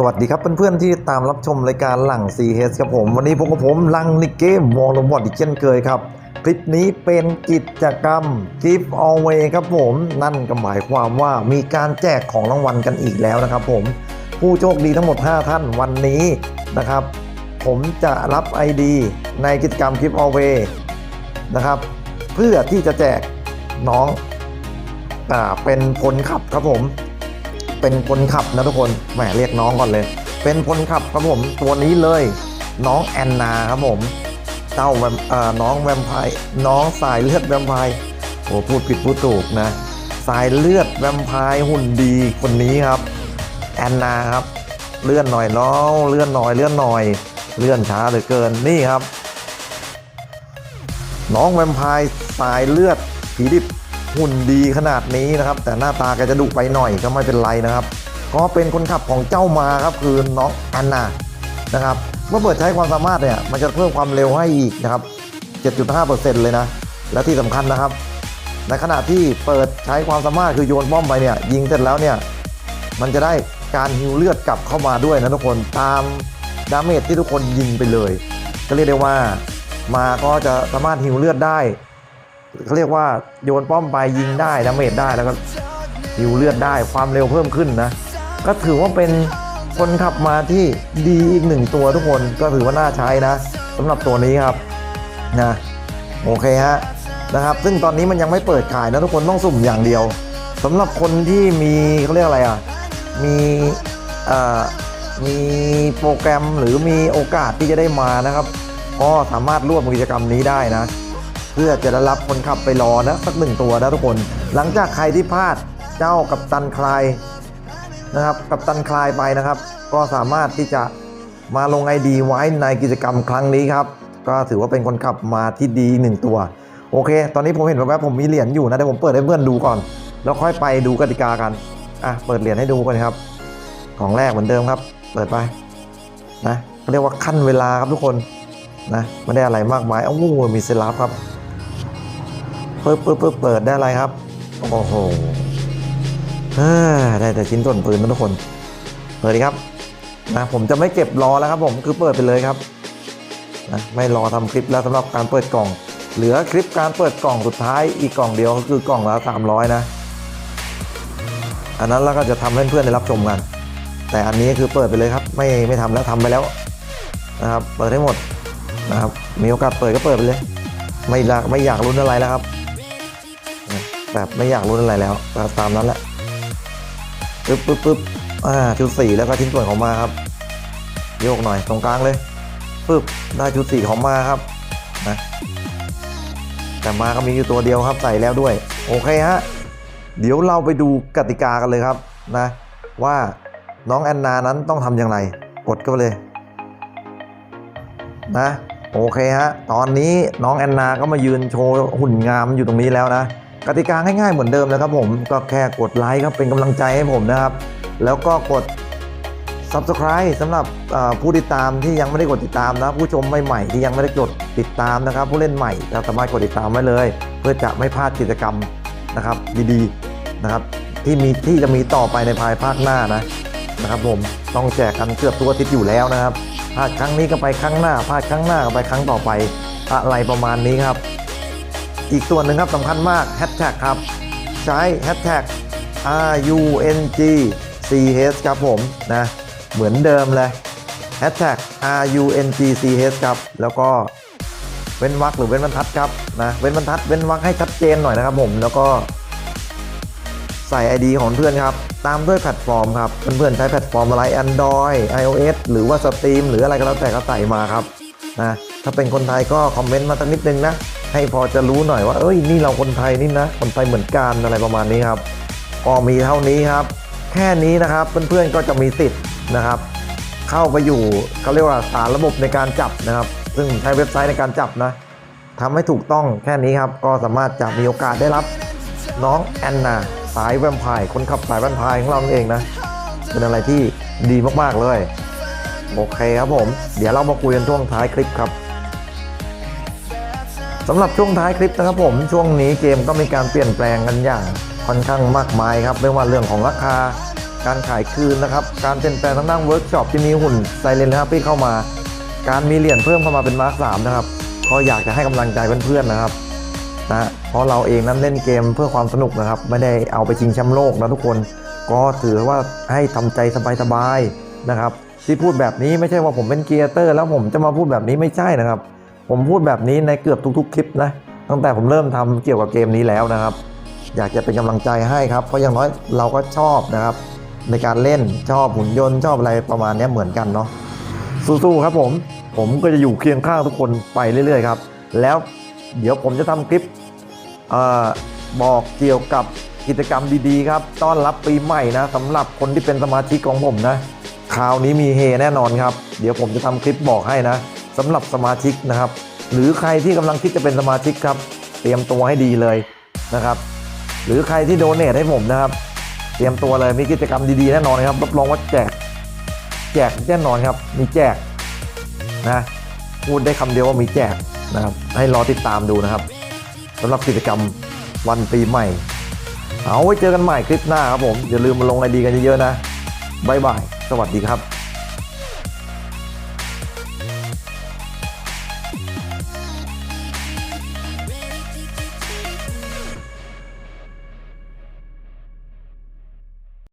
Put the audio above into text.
สวัสดีครับเพื่อนๆที่ตามรับชมรายการหลัง c h ครับผม วันนี้พบกับผมลังนิกเกมวอลลบอดอีกเช่นเคยครับ คลิปนี้เป็นกิจกรรม Give Away ครับผม นั่นก็หมายความว่ามีการแจกของรางวัลกันอีกแล้วนะครับผม ผู้โชคดีทั้งหมด 5 ท่านวันนี้นะครับ ผมจะรับ ID ในกิจกรรม Give Away นะครับ เพื่อที่จะแจกน้องอ่าเป็นพลขับครับผม เป็นพลขับนะทุกคนแหมเรียกน้องก่อนเลย เป็นพลขับครับผมตัวนี้เลย น้องแอนนาครับผมเจ้าแวมเอ่อน้องแวมไพร์น้องสายเลือดแวมไพร์โอ้พูดผิดพูดถูกนะ สายเลือดแวมไพร์หุ่นดีคนนี้ครับแอนนาครับเลื่อนหน่อยน้องเลื่อนหน่อยเลื่อนหน่อยเลื่อนช้าเหลือเกินนี่ครับ น้องแวมไพร์สายเลือดผีดิบ หุ่นดีขนาดนี้นะครับ แต่หน้าตาแกจะดุไปหน่อยก็ไม่เป็นไรนะครับ ก็เป็นคนขับของเจ้ามาครับคือน้องแอนนานะครับเมื่อเปิดใช้ความสามารถเนี่ยมันจะเพิ่มความเร็วให้อีกนะครับ 7.5%เลยนะ และที่สำคัญนะครับ ในขณะที่เปิดใช้ความสามารถคือโยนป้อมไปเนี่ยยิงเสร็จแล้วเนี่ยมันจะได้การฮิวเลือดกลับเข้ามาด้วยนะทุกคนตามดาเมจที่ทุกคนยิงไปเลย ก็เรียกได้ว่ามาก็จะสามารถฮิวเลือดได้ เขาเรียกว่าโยนป้อมไปยิงได้ดาเมจได้แล้วก็ฮิวเลือดได้ความเร็วเพิ่มขึ้นนะ ก็ถือว่าเป็นคนขับมาที่ดีอีกหนึ่งตัวทุกคนก็ถือว่าน่าใช้นะสำหรับตัวนี้ครับนะโอเคฮะนะครับ ซึ่งตอนนี้มันยังไม่เปิดขายนะทุกคนต้องสุ่มอย่างเดียวสำหรับคนที่มีเขาเรียกอะไรอะมีเอ่อมีโปรแกรมหรือมีโอกาสที่จะได้มานะครับ ก็สามารถร่วมกิจกรรมนี้ได้นะ พื่อจะได้รับคนขับไปรอนะสักหนึ่งตัวนะทุกคน หลังจากใครที่พลาดเจ้ากับตันคลายนะครับกับตันคลายไปนะครับ ก็สามารถที่จะมาลงไอดีไว้ในกิจกรรมครั้งนี้ครับ ก็ถือว่าเป็นคนขับมาที่ดีหนึ่งตัว โอเค ตอนนี้ผมเห็นแวบๆผมมีเหรียญอยู่นะเดี๋ยวผมเปิดให้เพื่อนดูก่อน แล้วค่อยไปดูกติกากันอะเปิดเหรียญให้ดูกันครับ ของแรกเหมือนเดิมครับ เปิดไปนะเขาเรียกว่าขั้นเวลาครับทุกคนนะไม่ได้อะไรมากมายเอ้ามีเซลับครับ ปึ๊บปึ๊บปึ๊บเปิดได้อะไรครับ โอ้โหได้แต่ชิ้นส่วนปืนนะทุกคน เปิดดีครับนะผมจะไม่เก็บรอแล้วครับผมคือเปิดไปเลยครับนะไม่รอทำคลิปแล้วสำหรับการเปิดกล่อง เหลือคลิปการเปิดกล่องสุดท้ายอีกกล่องเดียวก็คือกล่องละ300นะ อันนั้นเราก็จะทำให้เพื่อนๆได้รับชมกัน แต่อันนี้คือเปิดไปเลยครับ ไม่ไม่ทำแล้วทำไปแล้วนะครับ เปิดให้หมดนะครับมีโอกาสเปิดก็เปิดไปเลย ไม่อยากไม่อยากลุ้นอะไรแล้วครับ แบบไม่อยากลุ้อะไรแล้วก็ตามนั้นแหละปึ๊บปึ๊บปึ๊บอ่าชุดสีแล้วก็ชิ้นส่วนของมาครับ โยกหน่อยตรงกลางเลยปึ๊บได้ชุดสีของมาครับนะแต่มาก็มีอยู่ตัวเดียวครับใส่แล้วด้วย โอเคฮะเดี๋ยวเราไปดูกติกากันเลยครับนะ ว่าน้องแอนนานั้นต้องทำอย่างไร กดเข้าไปเลย นะ โอเคฮะ ตอนนี้น้องแอนนาก็มายืนโชว์หุ่นงามอยู่ตรงนี้แล้วนะ กติกาง่ายๆเหมือนเดิมเลยครับผมก็แค่กดไลค์ครับเป็นกำลังใจให้ผมนะครับ แล้วก็กด Subscribe สำหรับผู้ติดตามที่ยังไม่ได้กดติดตามนะผู้ชมใหม่ๆที่ยังไม่ได้กดติดตามนะครับ ผู้เล่นใหม่ก็สามารถกดติดตามไว้เลย เพื่อจะไม่พลาดกิจกรรมนะครับดีๆนะครับที่มีที่จะมีต่อไปในภายภาคหน้านะนะครับผมต้องแจกกันเกือบทุกอาทิตย์อยู่แล้วนะครับพลาดครั้งนี้ก็ไปครั้งหน้าพลาดครั้งหน้าก็ไปครั้งต่อไปอะไรประมาณนี้ครับ อีกส่วนหนึ่งครับสำคัญมากแฮชแท็กครับ ใช้แฮชแท็ก R U N G C H ครับผมนะเหมือนเดิมเลยแฮชแท็ก R U N G C H ครับ แล้วก็เว้นวรรคหรือเว้นบรรทัดครับนะเว้นบรรทัดเว้นวรรคให้ชัดเจนหน่อยนะครับผมแล้วก็ใส่ ID ของเพื่อนครับ ตามด้วยแพลตฟอร์มครับ เพื่อนๆใช้แพลตฟอร์มอะไร Android iOS หรือว่า Steam หรืออะไรก็แล้วแต่ก็ใส่มาครับนะถ้าเป็นคนไทยก็คอมเมนต์มาสักนิดนึงนะ ให้พอจะรู้หน่อยว่า เอ้ยนี่เราคนไทยนี่นะคนไทยเหมือนกันอะไรประมาณนี้ครับก็มีเท่านี้ครับ แค่นี้นะครับเพื่อนๆก็จะมีสิทธิ์นะครับ เข้าไปอยู่เขาเรียกว่าสารระบบในการจับนะครับ ซึ่งใช้เว็บไซต์ในการจับนะทำให้ถูกต้องแค่นี้ครับก็สามารถจะมีโอกาสได้รับ น้องแอนนาสายแวมไพร์คนขับสายแวมไพร์ของเราเองนะเป็นอะไรที่ดีมากๆเลยโอเคครับผม เดี๋ยวเรามาคุยกันช่วงท้ายคลิปครับ สำหรับช่วงท้ายคลิปนะครับผมช่วงนี้เกมก็มีการเปลี่ยนแปลงกันอย่างค่อนข้างมากมายครับไม่ว่าเรื่องของราคาการขายคืนนะครับการเปลี่ยนแปลงทางด้านเวิร์กช็อปที่มีหุ่นไซเลนนะครับที่เข้ามา การมีเหรียญเพิ่มเข้ามาเป็นมาร์คสามนะครับก็อยากจะให้กำลังใจเพื่อนๆนะครับนะเพราะเราเองนั้นเล่นเกมเพื่อความสนุกนะครับ ไม่ได้เอาไปชิงแชมป์โลกนะทุกคน ก็ถือว่าให้ทำใจสบายๆนะครับ ที่พูดแบบนี้ไม่ใช่ว่าผมเป็นเกียร์เตอร์ แล้วผมจะมาพูดแบบนี้ไม่ใช่นะครับ ผมพูดแบบนี้ในเกือบทุกๆคลิปนะตั้งแต่ผมเริ่มทำเกี่ยวกับเกมนี้แล้วนะครับ อยากจะเป็นกำลังใจให้ครับ เพราะอย่างน้อยเราก็ชอบนะครับ ในการเล่นชอบหุ่นยนต์ชอบอะไรประมาณนี้เหมือนกันเนาะสู้ๆครับผมผมก็จะอยู่เคียงข้างทุกคนไปเรื่อยๆครับ แล้วเดี๋ยวผมจะทำคลิปอบอกเกี่ยวกับกิจกรรมดีๆครับ ต้อนรับปีใหม่นะสำหรับคนที่เป็นสมาชิกของผมนะ คราวนี้มีเฮแน่นอนครับ เดี๋ยวผมจะทำคลิปบอกให้นะ สำหรับสมาชิกนะครับ หรือใครที่กำลังคิดจะเป็นสมาชิกครับ เตรียมตัวให้ดีเลยนะครับ หรือใครที่โดเนทให้ผมนะครับ เตรียมตัวเลยมีกิจกรรมดีๆแน่นอนครับรับรองว่าแจก แจกแน่นอนครับ มีแจกนะพูดได้คำเดียวว่ามีแจกนะครับ ให้รอติดตามดูนะครับสำหรับกิจกรรมวันปีใหม่ เอาไว้เจอกันใหม่คลิปหน้าครับผม อย่าลืมมาลงไอดีกันเยอะๆนะบายบาย สวัสดีครับ